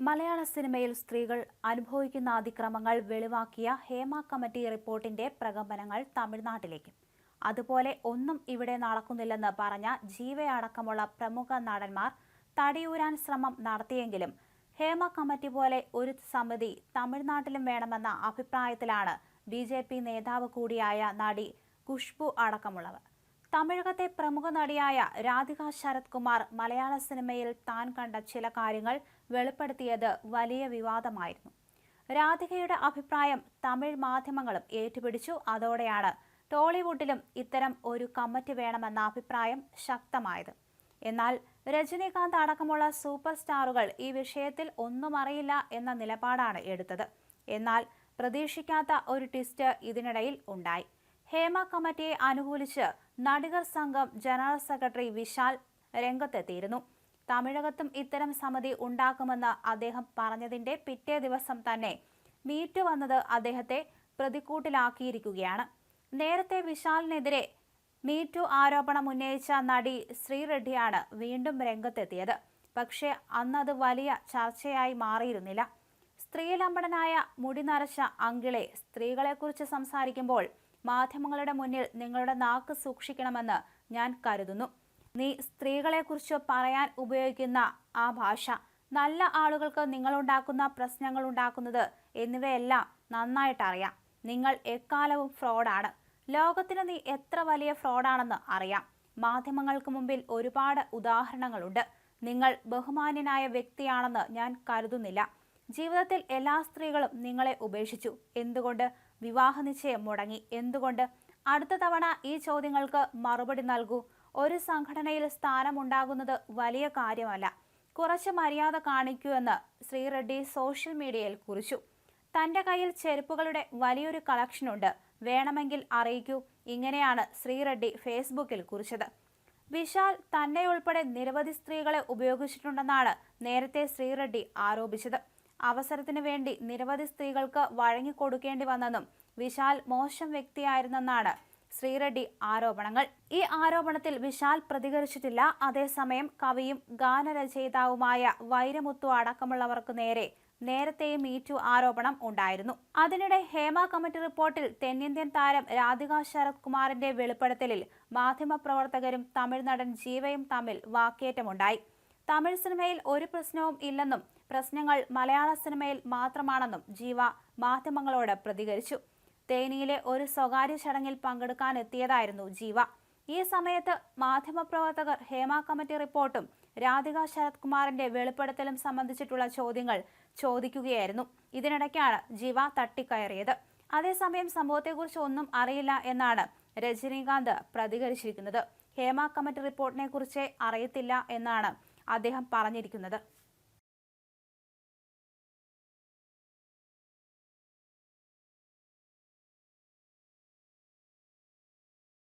മലയാള സിനിമയിൽ സ്ത്രീകൾ അനുഭവിക്കുന്ന അതിക്രമങ്ങൾ വെളിവാക്കിയ ഹേമ കമ്മിറ്റി റിപ്പോർട്ടിന്റെ പ്രകമ്പനങ്ങൾ തമിഴ്നാട്ടിലേക്ക്. അതുപോലെ ഒന്നും ഇവിടെ നടക്കുന്നില്ലെന്ന് പറഞ്ഞ ജീവയടക്കമുള്ള പ്രമുഖ നടന്മാർ തടിയൂരാൻ ശ്രമം നടത്തിയെങ്കിലും ഹേമ കമ്മിറ്റി പോലെ ഒരു സമിതി തമിഴ്നാട്ടിലും വേണമെന്ന അഭിപ്രായത്തിലാണ് ബി നേതാവ് കൂടിയായ നടി ഖുഷ്ബു അടക്കമുള്ളവർ. തമിഴകത്തെ പ്രമുഖ നടിയായ രാധിക ശരത് കുമാർ മലയാള സിനിമയിൽ താൻ കണ്ട ചില കാര്യങ്ങൾ വെളിപ്പെടുത്തിയത് വലിയ വിവാദമായിരുന്നു. രാധികയുടെ അഭിപ്രായം തമിഴ് മാധ്യമങ്ങളും ഏറ്റുപിടിച്ചു. അതോടെയാണ് ടോളിവുഡിലും ഇത്തരം ഒരു കമ്മിറ്റി വേണമെന്ന അഭിപ്രായം ശക്തമായത്. എന്നാൽ രജനീകാന്ത് അടക്കമുള്ള സൂപ്പർ സ്റ്റാറുകൾ ഈ വിഷയത്തിൽ ഒന്നും അറിയില്ല എന്ന നിലപാടാണ് എടുത്തത്. എന്നാൽ പ്രതീക്ഷിക്കാത്ത ഒരു ട്വിസ്റ്റ് ഇതിനിടയിൽ ഉണ്ടായി. ഹേമ കമ്മിറ്റിയെ അനുകൂലിച്ച് നടികർ സംഘം ജനറൽ സെക്രട്ടറി വിശാൽ രംഗത്തെത്തിയിരുന്നു. തമിഴകത്തും ഇത്തരം സമിതി ഉണ്ടാക്കുമെന്ന് അദ്ദേഹം പറഞ്ഞതിന്റെ പിറ്റേ ദിവസം തന്നെ മീറ്റ് വന്നത് അദ്ദേഹത്തെ പ്രതിക്കൂട്ടിലാക്കിയിരിക്കുകയാണ്. നേരത്തെ വിശാലിനെതിരെ മീറ്റു ആരോപണം ഉന്നയിച്ച നടി ശ്രീറെഡ്ഡിയാണ് വീണ്ടും രംഗത്തെത്തിയത്. പക്ഷേ അന്നത് വലിയ ചർച്ചയായി മാറിയിരുന്നില്ല. സ്ത്രീലമ്പടനായ മുടി നരച്ച അങ്കിളെ സ്ത്രീകളെക്കുറിച്ച് സംസാരിക്കുമ്പോൾ മാധ്യമങ്ങളുടെ മുന്നിൽ നിങ്ങളുടെ നാക്ക് സൂക്ഷിക്കണമെന്ന് ഞാൻ കരുതുന്നു. നീ സ്ത്രീകളെക്കുറിച്ച് പറയാൻ ഉപയോഗിക്കുന്ന ആ ഭാഷ നല്ല ആളുകൾക്ക് നിങ്ങളുണ്ടാക്കുന്ന പ്രശ്നങ്ങൾ ഉണ്ടാക്കുന്നത് എന്നിവയെല്ലാം നന്നായിട്ടറിയാം നിങ്ങൾ എക്കാലവും ഫ്രോഡാണ്. ലോകത്തിന് നീ എത്ര വലിയ ഫ്രോഡാണെന്ന് അറിയാം. മാധ്യമങ്ങൾക്ക് മുമ്പിൽ ഒരുപാട് ഉദാഹരണങ്ങളുണ്ട്. നിങ്ങൾ ബഹുമാന്യനായ വ്യക്തിയാണെന്ന് ഞാൻ കരുതുന്നില്ല. ജീവിതത്തിൽ എല്ലാ സ്ത്രീകളും നിങ്ങളെ ഉപേക്ഷിച്ചു. എന്തുകൊണ്ട്? വിവാഹ നിശ്ചയം മുടങ്ങി. എന്തുകൊണ്ട്? അടുത്ത തവണ ഈ ചോദ്യങ്ങൾക്ക് മറുപടി നൽകൂ. ഒരു സംഘടനയിൽ സ്ഥാനമുണ്ടാകുന്നത് വലിയ കാര്യമല്ല. കുറച്ച് മര്യാദ കാണിക്കൂ എന്ന് ശ്രീ റെഡ്ഡി സോഷ്യൽ മീഡിയയിൽ കുറിച്ചു. തന്റെ കയ്യിൽ ചെരുപ്പുകളുടെ വലിയൊരു കളക്ഷനുണ്ട്. വേണമെങ്കിൽ അറിയിക്കൂ. ഇങ്ങനെയാണ് ശ്രീ റെഡ്ഡി ഫേസ്ബുക്കിൽ കുറിച്ചത്. വിശാൽ തന്നെ ഉൾപ്പെടെ നിരവധി സ്ത്രീകളെ ഉപയോഗിച്ചിട്ടുണ്ടെന്നാണ് നേരത്തെ ശ്രീ റെഡ്ഡി ആരോപിച്ചത്. അവസരത്തിന് വേണ്ടി നിരവധി സ്ത്രീകൾക്ക് വഴങ്ങിക്കൊടുക്കേണ്ടി വന്നെന്നും വിശാൽ മോശം വ്യക്തിയായിരുന്നെന്നാണ് ശ്രീറെഡ്ഡി ആരോപണങ്ങൾ. ഈ ആരോപണത്തിൽ വിശാൽ പ്രതികരിച്ചിട്ടില്ല. അതേസമയം കവിയും ഗാനരചയിതാവുമായ വൈരമുത്തു അടക്കമുള്ളവർക്ക് നേരെ നേരത്തെയും മീറ്റു ആരോപണം ഉണ്ടായിരുന്നു. അതിനിടെ ഹേമ കമ്മിറ്റി റിപ്പോർട്ടിൽ തെന്നിന്ത്യൻ താരം രാധിക ശരത് കുമാറിന്റെ വെളിപ്പെടുത്തലിൽ മാധ്യമപ്രവർത്തകരും തമിഴ് നടൻ ജീവയും തമ്മിൽ വാക്കേറ്റമുണ്ടായി. തമിഴ് സിനിമയിൽ ഒരു പ്രശ്നവും ഇല്ലെന്നും പ്രശ്നങ്ങൾ മലയാള സിനിമയിൽ മാത്രമാണെന്നും ജീവ മാധ്യമങ്ങളോട് പ്രതികരിച്ചു. തേനിയിലെ ഒരു സ്വകാര്യ ചടങ്ങിൽ പങ്കെടുക്കാനെത്തിയതായിരുന്നു ജീവ. ഈ സമയത്ത് മാധ്യമപ്രവർത്തകർ ഹേമ കമ്മിറ്റി റിപ്പോർട്ടും രാധിക ശരത് കുമാറിന്റെ വെളിപ്പെടുത്തലും സംബന്ധിച്ചിട്ടുള്ള ചോദ്യങ്ങൾ ചോദിക്കുകയായിരുന്നു. ഇതിനിടയ്ക്കാണ് ജീവ തട്ടിക്കയറിയത്. അതേസമയം സംഭവത്തെക്കുറിച്ച് ഒന്നും അറിയില്ല എന്നാണ് രജനീകാന്ത് പ്രതികരിച്ചിരിക്കുന്നത്. ഹേമ കമ്മിറ്റി റിപ്പോർട്ടിനെ കുറിച്ച് അറിയത്തില്ല എന്നാണ് അദ്ദേഹം പറഞ്ഞിരിക്കുന്നത്.